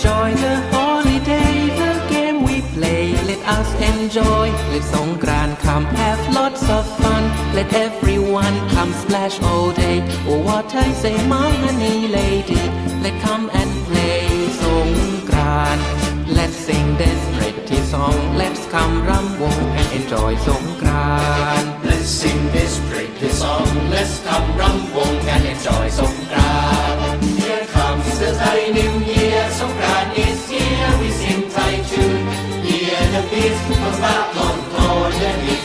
Enjoy the holiday, the game we play. Let us enjoy. Let Songkran come, have lots of fun. Let everyone come splash all day. Oh, what I say, my honey lady. Let come and play Songkran. Let's sing this pretty song. Let's come rum wong and enjoy Songkran. Let's sing this pretty song. Let's come rum wong and enjoy Songkran. Here comes the Thai Hear the beat, the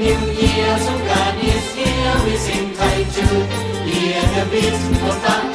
New Year. Songkran is here. We sing Thai tune. Hear the beat, the fat